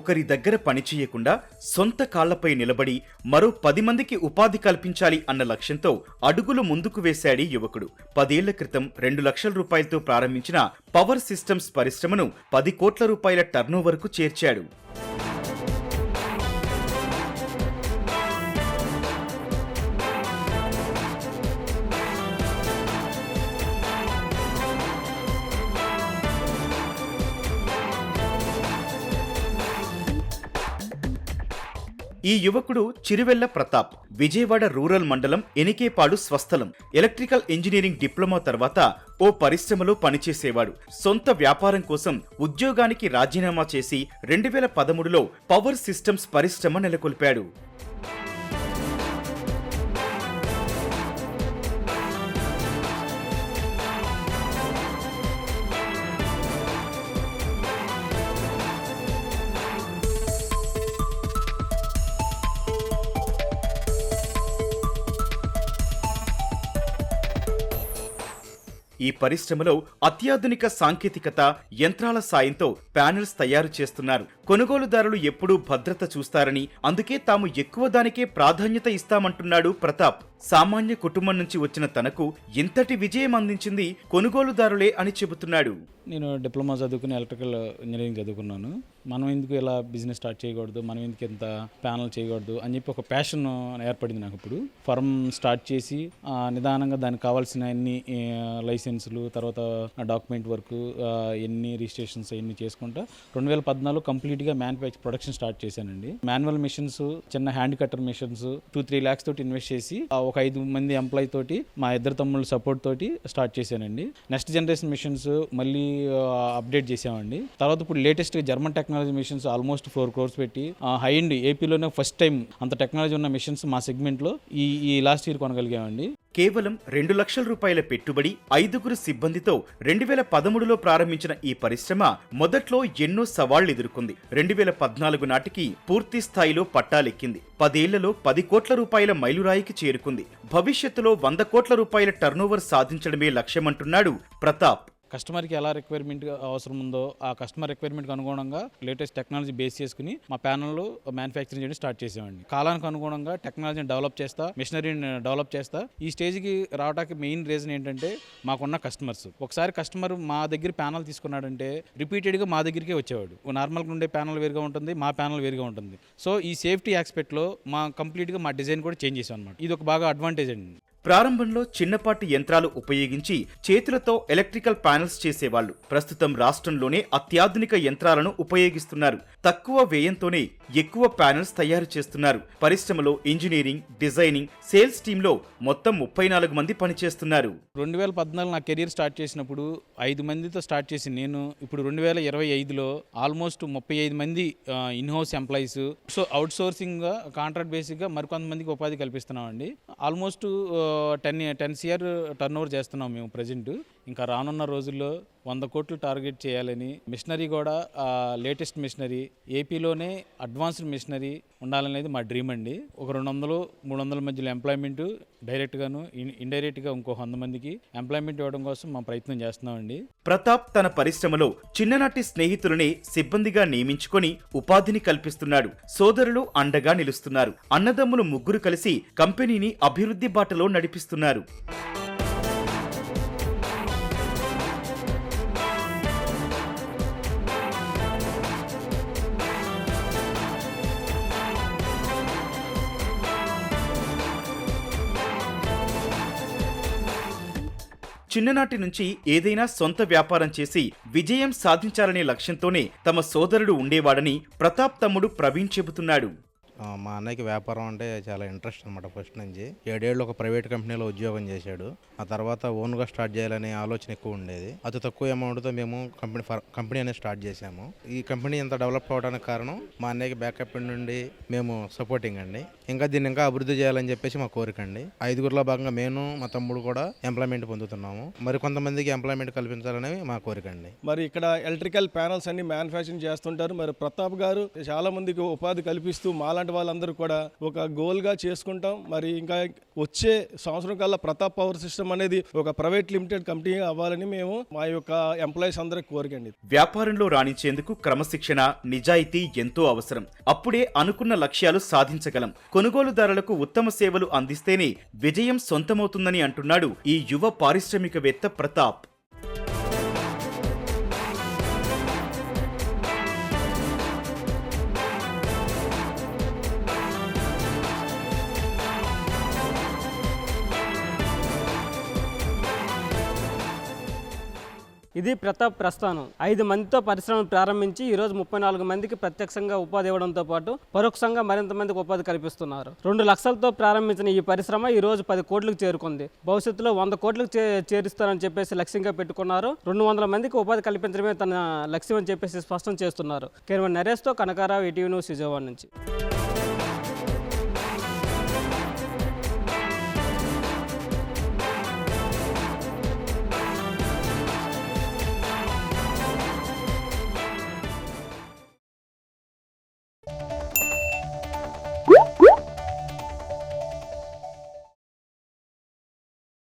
ఒకరి దగ్గర పనిచేయకుండా సొంత కాళ్ళపై నిలబడి మరో పది మందికి ఉపాధి కల్పించాలి అన్న లక్ష్యంతో అడుగులు ముందుకు వేశాడు యువకుడు. పదేళ్ళ క్రితం రెండు లక్షల రూపాయలతో ప్రారంభించిన పవర్ సిస్టమ్స్ పరిశ్రమను పది కోట్ల రూపాయల టర్నోవర్కు చేర్చాడు. ఈ యువకుడు చిరువెల్ల ప్రతాప్ విజయవాడ రూరల్ మండలం ఎనికేపాడు స్వస్థలం. ఎలక్ట్రికల్ ఇంజనీరింగ్ డిప్లొమా తర్వాత ఓ పరిశ్రమలో పనిచేసేవాడు. సొంత వ్యాపారం కోసం ఉద్యోగానికి రాజీనామా చేసి రెండు వేల పదమూడులో పవర్ సిస్టమ్స్ పరిశ్రమ నెలకొల్పాడు. ఈ పరిశ్రమలో అత్యాధునిక సాంకేతికత యంత్రాల సాయంతో ప్యానెల్స్ తయారు చేస్తున్నారు. కొనుగోలుదారులు ఎప్పుడూ భద్రత చూస్తారని అందుకే తాము ఎక్కువ దానికే ప్రాధాన్యత ఇస్తామంటున్నాడు ప్రతాప్. సామాన్య కుటుంబం నుంచి వచ్చిన తనకు ఇంతటి విజయం అందించింది కొనుగోలుదారులే అని చెబుతున్నాడు. నేను డిప్లొమా చదువుకుని ఎలక్ట్రికల్ ఇంజనీరింగ్ చదువుకున్నాను. మనం ఎందుకు ఇలా బిజినెస్ స్టార్ట్ చేయకూడదు? మనం ఎందుకు ఇంత ప్యానల్ చేయకూడదు? అని చెప్పి ఒక ప్యాషన్ ఏర్పడింది నాకు ఇప్పుడు. ఫర్మ్ స్టార్ట్ చేసి నిదానంగా దానికి కావాల్సిన అన్ని లైసెన్సులు తర్వాత డాక్యుమెంట్ వర్క్ ఎన్ని రిజిస్ట్రేషన్స్ ఎన్ని చేసుకుంటా రెండు వేల పద్నాలుగు కంప్లీట్గా మ్యానుఫ్యాక్చర్ ప్రొడక్షన్ స్టార్ట్ చేశానండి. మాన్యువల్ మిషన్స్ చిన్న hand cutter machines two three lakhs తోటి ఇన్వెస్ట్ చేసి ఒక ఐదు మంది ఎంప్లాయీ తోటి మా ఇద్దరు తమ్ముళ్ళ సపోర్ట్ తోటి స్టార్ట్ చేశానండి. నెక్స్ట్ జనరేషన్ మిషన్స్ మళ్ళీ అప్డేట్ చేసామండి తర్వాత ఇప్పుడు latest German technology machines almost four crores పెట్టి హై అండ్ ఏపీలోనే ఫస్ట్ టైం అంత టెక్నాలజీ ఉన్న మిషన్స్ మా సెగ్మెంట్లో ఈ ఈ లాస్ట్ ఇయర్ కొనగలిగామండి. కేవలం రెండు లక్షల రూపాయల పెట్టుబడి ఐదుగురు సిబ్బందితో రెండు వేల పదమూడులో ప్రారంభించిన ఈ పరిశ్రమ మొదట్లో ఎన్నో సవాళ్ళు ఎదుర్కొంది. రెండు వేల పద్నాలుగు నాటికి పూర్తి స్థాయిలో పట్టాలెక్కింది. పదేళ్ళలో పది కోట్ల రూపాయల మైలురాయికి చేరుకుంది. భవిష్యత్తులో వంద కోట్ల రూపాయల టర్నోవర్ సాధించడమే లక్ష్యమంటున్నాడు ప్రతాప్. కస్టమర్కి ఎలా రిక్వైర్మెంట్ అవసరం ఉందో ఆ కస్టమర్ రిక్వైర్మెంట్కి అనుగుణంగా లేటెస్ట్ టెక్నాలజీ బేస్ చేసుకుని మా ప్యానల్ మ్యానుఫ్యాక్చరింగ్ చేయడం స్టార్ట్ చేసేవాడిని. కాలానికి అనుగుణంగా టెక్నాలజీని డెవలప్ చేస్తా మిషనరీని డెవలప్ చేస్తా. ఈ స్టేజ్కి రావడానికి మెయిన్ రీజన్ ఏంటంటే మాకున్న కస్టమర్స్. ఒకసారి కస్టమర్ మా దగ్గర ప్యానల్ తీసుకున్నాడంటే రిపీటెడ్గా మా దగ్గరికే వచ్చేవాడు. నార్మల్గా ఉండే ప్యానల్ వేరుగా ఉంటుంది మా ప్యానల్ వేరుగా ఉంటుంది. సో ఈ సేఫ్టీ ఆస్పెక్ట్లో మా కంప్లీట్గా మా డిజైన్ కూడా చేంజ్ చేసాం అనమాట ఇది ఒక బాగా అడ్వాంటేజ్ అండి. ప్రారంభంలో చిన్నపాటి యంత్రాలు ఉపయోగించి చేతులతో ఎలక్ట్రికల్ ప్యానెల్స్ చేసేవాళ్ళు ప్రస్తుతం రాష్ట్రంలోనే అత్యాధునిక యంత్రాలను ఉపయోగిస్తున్నారు. తక్కువ వ్యయంతోనే ఎక్కువ ప్యానెల్స్ తయారు చేస్తున్నారు. పరిశ్రమలో ఇంజనీరింగ్ డిజైనింగ్ సేల్స్ టీంలో మొత్తం ముప్పై నాలుగు మంది పనిచేస్తున్నారు. రెండు వేల పద్నాలుగు నా కెరీర్ స్టార్ట్ చేసినప్పుడు ఐదు మందితో స్టార్ట్ చేసి నేను ఇప్పుడు రెండు వేల ఇరవై ఐదులో ఆల్మోస్ట్ ముప్పై ఐదు మంది in house employees. So outsourcing contract బేసిక్గా మరికొంతమందికి ఉపాధి కల్పిస్తున్నామండి. Almost ten ten CR turnover చేస్తున్నాం మేము ప్రజెంట్. ఇంకా రానున్న రోజుల్లో వంద కోట్లు టార్గెట్ చేయాలని మిషనరీ కూడా లేటెస్ట్ మిషనరీ ఏపీలోనే అడ్వాన్స్డ్ మిషనరీ ఉండాలనేది మా డ్రీమ్ అండి. ఒక రెండు వందలు మూడు వందల మధ్యలో ఎంప్లాయ్మెంట్ డైరెక్ట్గాను ఇండైరెక్ట్గా ఇంకో వంద మందికి ఎంప్లాయ్మెంట్ ఇవ్వడం కోసం మా ప్రయత్నం చేస్తున్నామండి. ప్రతాప్ తన పరిశ్రమలో చిన్ననాటి స్నేహితులని సిబ్బందిగా నియమించుకొని ఉపాధిని కల్పిస్తున్నాడు. సోదరులు అండగా నిలుస్తున్నారు. అన్నదమ్ములు ముగ్గురు కలిసి కంపెనీని అభివృద్ధి బాటలో నడిపిస్తున్నారు. చిన్ననాటి నుంచి ఏదైనా సొంత వ్యాపారం చేసి విజయం సాధించాలనే లక్ష్యంతోనే తమ సోదరుడు ఉండేవాడని ప్రతాప్ తమ్ముడు ప్రవీణ్ చెబుతున్నాడు. మా అన్నయ్యకి వ్యాపారం అంటే చాలా ఇంట్రెస్ట్ అనమాట ఫస్ట్ నుంచి. ఏడేళ్ళు ఒక ప్రైవేట్ కంపెనీలో ఉద్యోగం చేశాడు. ఆ తర్వాత ఓన్గా స్టార్ట్ చేయాలనే ఆలోచన ఎక్కువ ఉండేది. అతి తక్కువ అమౌంట్తో మేము కంపెనీ కంపెనీ అనేది స్టార్ట్ చేశాము. ఈ కంపెనీ ఇంత డెవలప్ అవడానికి కారణం మా అన్నయ్యకి బ్యాకప్ నుండి మేము సపోర్టింగ్ అండి. ఇంకా దీన్ని ఇంకా అభివృద్ధి చేయాలని చెప్పేసి మా కోరిక అండి. ఐదుగురిలో భాగంగా నేను మా తమ్ముడు కూడా ఎంప్లాయ్మెంట్ పొందుతున్నాము. మరి కొంతమందికి ఎంప్లాయ్మెంట్ కల్పించాలనేవి మా కోరిక అండి. మరి ఇక్కడ ఎలక్ట్రికల్ ప్యానల్స్ అన్ని మ్యానుఫ్యాక్చరింగ్ చేస్తుంటారు. మరి ప్రతాప్ గారు చాలా మందికి ఉపాధి కల్పిస్తూ మాలాంటి మాలాంటి వాళ్ళందరూ కూడా ఒక గోల్గా చేసుకుంటాం. మరి ఇంకా వచ్చే సంవత్సరం కల్లా ప్రతాప్ పవర్ సిస్టమ్ అనేది ఒక ప్రైవేట్ లిమిటెడ్ కంపెనీ అవ్వాలని మేము మా యొక్క ఎంప్లాయీస్ అందరికి కోరికండి. వ్యాపారంలో రాణించేందుకు క్రమశిక్షణ నిజాయితీ ఎంతో అవసరం. అప్పుడే అనుకున్న లక్ష్యాలు సాధించగలం. కొనుగోలుదారులకు ఉత్తమ సేవలు అందిస్తేనే విజయం సొంతమవుతుందని అంటున్నాడు ఈ యువ పారిశ్రామికవేత్త ప్రతాప్. ఇది ప్రతాప్ ప్రస్థానం. ఐదు మందితో పరిశ్రమను ప్రారంభించి ఈ రోజు ముప్పై నాలుగు మందికి ప్రత్యక్షంగా ఉపాధి ఇవ్వడంతో పాటు పరోక్షంగా మరింత మందికి ఉపాధి కల్పిస్తున్నారు. రెండు లక్షలతో ప్రారంభించిన ఈ పరిశ్రమ ఈ రోజు పది కోట్లకు చేరుకుంది. భవిష్యత్తులో వంద కోట్లకు చే చేరుస్తారని చెప్పేసి లక్ష్యంగా పెట్టుకున్నారు. రెండు వందల మందికి ఉపాధి కల్పించడమే తన లక్ష్యం అని చెప్పేసి స్పష్టం చేస్తున్నారు. కేవలం నరేష్తో కనకారావు ఈటీవీ న్యూస్ విజయవాడ నుంచి.